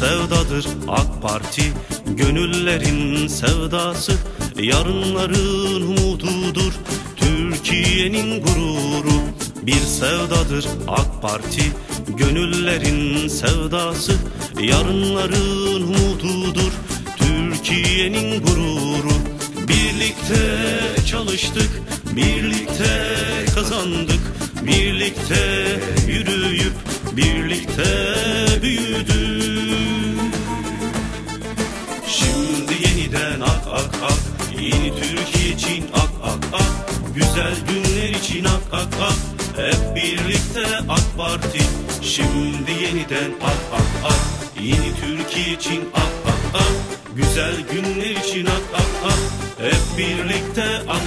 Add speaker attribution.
Speaker 1: sevdadır AK Parti. Gönüllerin sevdası Yarınların umududur. Türkiye'nin gururu Bir sevdadır AK Parti. Gönüllerin sevdası Yarınların umududur. Türkiye'nin gururu. Birlikte çalıştık Birlikte kazandık. Birlikte yürüyüp Şimdi yeniden ak ak ak Yeni Türkiye için ak ak ak Güzel günler için ak ak ak Hep birlikte AK Parti. Şimdi yeniden ak ak ak Yeni Türkiye için ak ak ak Güzel günler için ak ak ak Hep birlikte ak